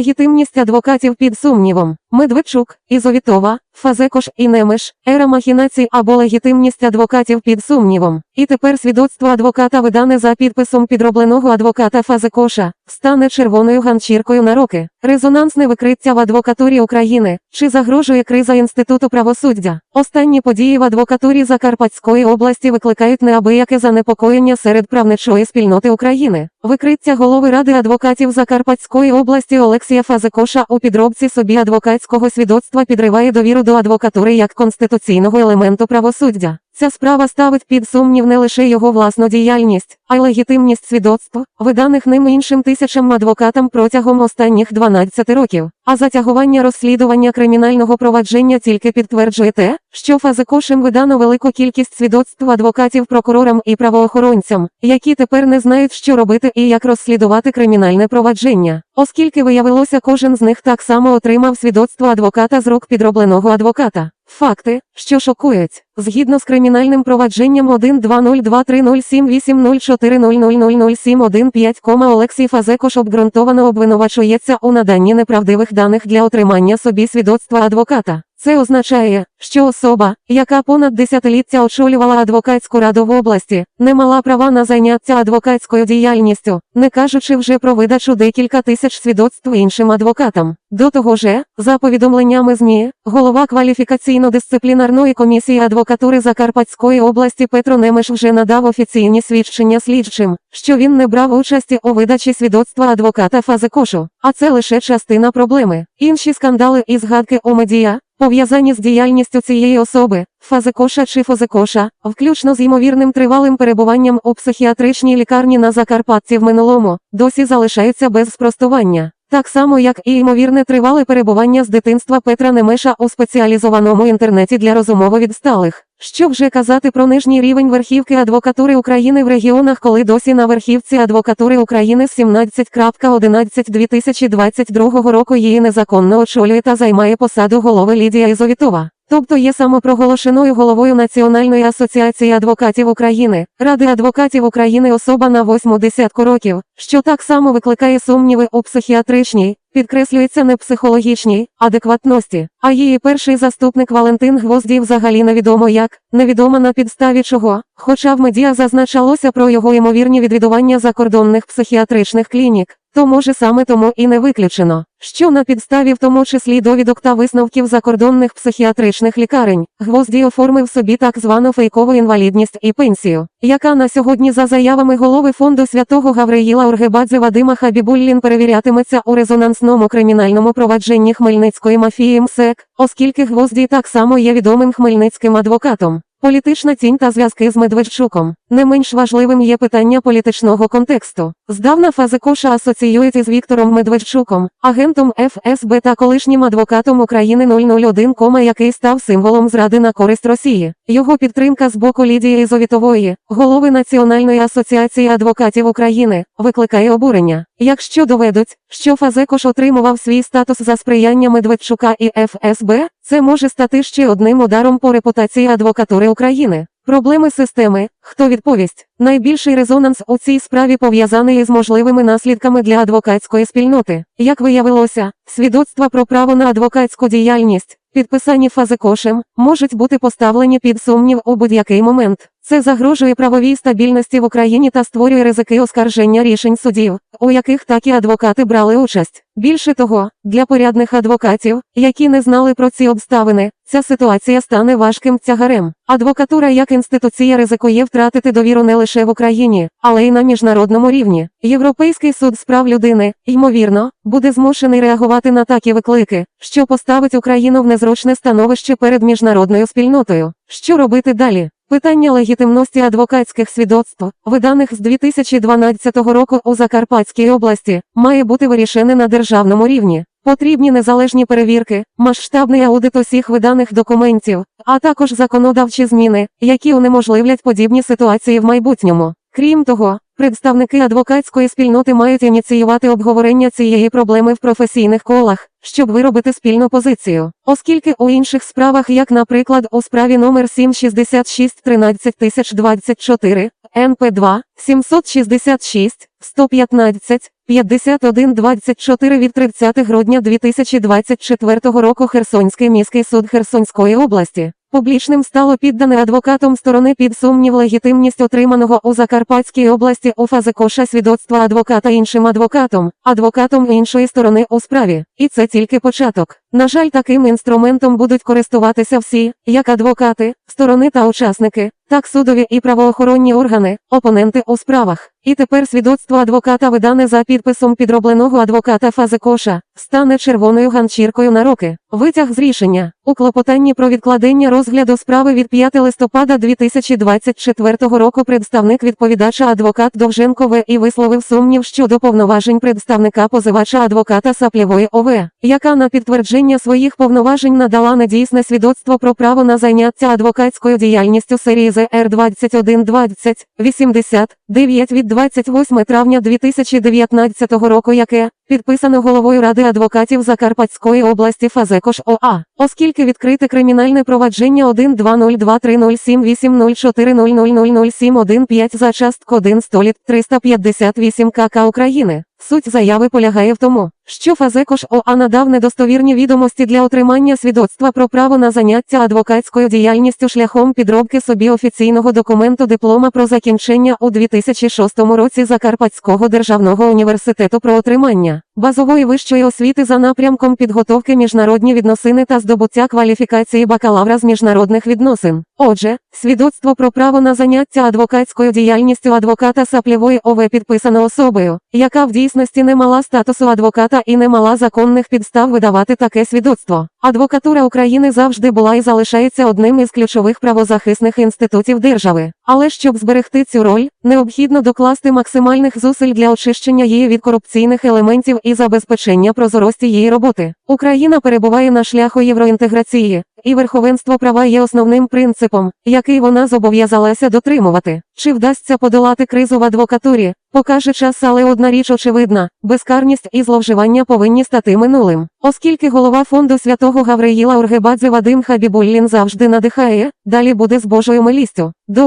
Легітимність адвокатів під сумнівом. Медведчук, Ізовітова, Фазекош і Немеш, ера махінацій або легітимність адвокатів під сумнівом. І тепер свідоцтво адвоката видане за підписом підробленого адвоката Фазекоша, стане червоною ганчіркою на роки. Резонансне викриття в адвокатурі України. Чи загрожує криза Інституту правосуддя? Останні події в адвокатурі Закарпатської області викликають неабияке занепокоєння серед правничої спільноти України. Викриття голови ради адвокатів Закарпатської області Олексія Фазекоша у підробці собі адвокатського свідоцтва підриває довіру до адвокатури як конституційного елементу правосуддя. Ця справа ставить під сумнів не лише його власну діяльність, а й легітимність свідоцтв, виданих ним іншим тисячам адвокатам протягом останніх 12 років. А затягування розслідування кримінального провадження тільки підтверджує те, що Фазекошем видано велику кількість свідоцтв адвокатів прокурорам і правоохоронцям, які тепер не знають, що робити і як розслідувати кримінальне провадження, оскільки виявилося, кожен з них так само отримав свідоцтво адвоката з рук підробленого адвоката. Факти, що шокують, згідно з кримінальним провадженням 120230780000715, Олексій Фазекош обґрунтовано обвинувачується у наданні неправдивих даних для отримання собі свідоцтва адвоката. Це означає, що особа, яка понад десятиліття очолювала адвокатську раду в області, не мала права на зайняття адвокатською діяльністю, не кажучи вже про видачу декілька тисяч свідоцтв іншим адвокатам. До того же, за повідомленнями ЗМІ, голова кваліфікаційно-дисциплінарної комісії адвокатури Закарпатської області Петро Немеш вже надав офіційні свідчення слідчим, що він не брав участі у видачі свідоцтва адвоката Фазекошу. А це лише частина проблеми. Інші скандали і згадки у медіа, пов'язані з діяльністю цієї особи, Фазекоша чи фозикоша, включно з ймовірним тривалим перебуванням у психіатричній лікарні на Закарпатті в минулому, досі залишаються без спростування. Так само, як і ймовірне тривале перебування з дитинства Петра Немеша у спеціалізованому інтернеті для розумово відсталих. Що вже казати про нижній рівень верхівки адвокатури України в регіонах, коли досі на верхівці адвокатури України з 17.11.2022 року її незаконно очолює та займає посаду голови Лідія Ізовітова. Тобто є самопроголошеною головою Національної асоціації адвокатів України, Ради адвокатів України особа на восьму десятку років, що так само викликає сумніви у психіатричній, підкреслюється не психологічній адекватності. А її перший заступник Валентин Гвоздій взагалі невідомо як, невідомо на підставі чого, хоча в медіа зазначалося про його ймовірні відвідування закордонних психіатричних клінік. То може саме тому і не виключено, що на підставі в тому числі довідок та висновків закордонних психіатричних лікарень, Гвоздій оформив собі так звану фейкову інвалідність і пенсію, яка на сьогодні за заявами голови фонду святого Гавриїла Оргебадзе Вадима Хабібуллін перевірятиметься у резонансному кримінальному провадженні Хмельницької мафії МСЕК, оскільки Гвоздій так само є відомим хмельницьким адвокатом. Політична тінь та зв'язки з Медведчуком. Не менш важливим є питання політичного контексту. Здавна Фазекоша асоціюється з Віктором Медведчуком, агентом ФСБ та колишнім адвокатом України 001, який став символом зради на користь Росії. Його підтримка з боку Лідії Ізовітової, голови Національної асоціації адвокатів України, викликає обурення. Якщо доведуть, що Фазекош отримував свій статус за сприяння Медведчука і ФСБ, це може стати ще одним ударом по репутації адвокатури України. Проблеми системи, хто відповість, найбільший резонанс у цій справі пов'язаний із можливими наслідками для адвокатської спільноти. Як виявилося, свідоцтва про право на адвокатську діяльність, підписані фазикошем, можуть бути поставлені під сумнів у будь-який момент. Це загрожує правовій стабільності в Україні та створює ризики оскарження рішень судів, у яких такі адвокати брали участь. Більше того, для порядних адвокатів, які не знали про ці обставини, ця ситуація стане важким тягарем. Адвокатура як інституція ризикує втратити довіру не лише в Україні, але й на міжнародному рівні. Європейський суд з прав людини, ймовірно, буде змушений реагувати на такі виклики, що поставить Україну в незручне становище перед міжнародною спільнотою. Що робити далі? Питання легітимності адвокатських свідоцтв, виданих з 2012 року у Закарпатській області, має бути вирішене на державному рівні. Потрібні незалежні перевірки, масштабний аудит усіх виданих документів, а також законодавчі зміни, які унеможливлять подібні ситуації в майбутньому. Крім того, представники адвокатської спільноти мають ініціювати обговорення цієї проблеми в професійних колах, щоб виробити спільну позицію. Оскільки у інших справах, як наприклад у справі номер 766 13024, НП2, 766, 115, 5124 від 30 грудня 2024 року Херсонський міський суд Херсонської області. Публічним стало піддане адвокатом сторони під сумнів легітимність отриманого у Закарпатській області у Фазикоша свідоцтва адвоката іншим адвокатом, адвокатом іншої сторони у справі. І це тільки початок. На жаль, таким інструментом будуть користуватися всі, як адвокати, сторони та учасники, так судові і правоохоронні органи, опоненти у справах. І тепер свідоцтво адвоката видане за підписом підробленого адвоката Фазикоша, стане червоною ганчіркою на роки. Витяг з рішення. У клопотанні про відкладення розгляду справи від 5 листопада 2024 року представник відповідача адвокат Довженко В. і висловив сумнів щодо повноважень представника позивача адвоката Саплєвої ОВ, яка на підтвердження своїх повноважень надала недійсне свідоцтво про право на заняття адвокатською діяльністю серії ЗР 2120 89 від 28 травня 2019 року, яке підписано головою Ради адвокатів Закарпатської області Фазекош ОА, оскільки відкрите кримінальне провадження 12023074000000715 за частк 1 століт 358 КК України. Суть заяви полягає в тому, що Фазекош ОА надав недостовірні відомості для отримання свідоцтва про право на заняття адвокатською діяльністю шляхом підробки собі офіційного документу диплома про закінчення у 2006 році Закарпатського державного університету про отримання базової вищої освіти за напрямком підготовки міжнародні відносини та здобуття кваліфікації бакалавра з міжнародних відносин. Отже, свідоцтво про право на заняття адвокатською діяльністю адвоката Саплєвої ОВ підписано особою, яка в дійсності не мала статусу адвоката і не мала законних підстав видавати таке свідоцтво. Адвокатура України завжди була і залишається одним із ключових правозахисних інститутів держави. Але щоб зберегти цю роль, необхідно докласти максимальних зусиль для очищення її від корупційних елементів і забезпечення прозорості її роботи. Україна перебуває на шляху євроінтеграції, і верховенство права є основним принципом, який вона зобов'язалася дотримувати. Чи вдасться подолати кризу в адвокатурі? Покаже час, але одна річ очевидна: безкарність і зловживання повинні стати минулим. Оскільки голова фонду святого Гавриїла Оргебадзе Вадим Хабібуллін завжди надихає, далі буде з Божою милістю. До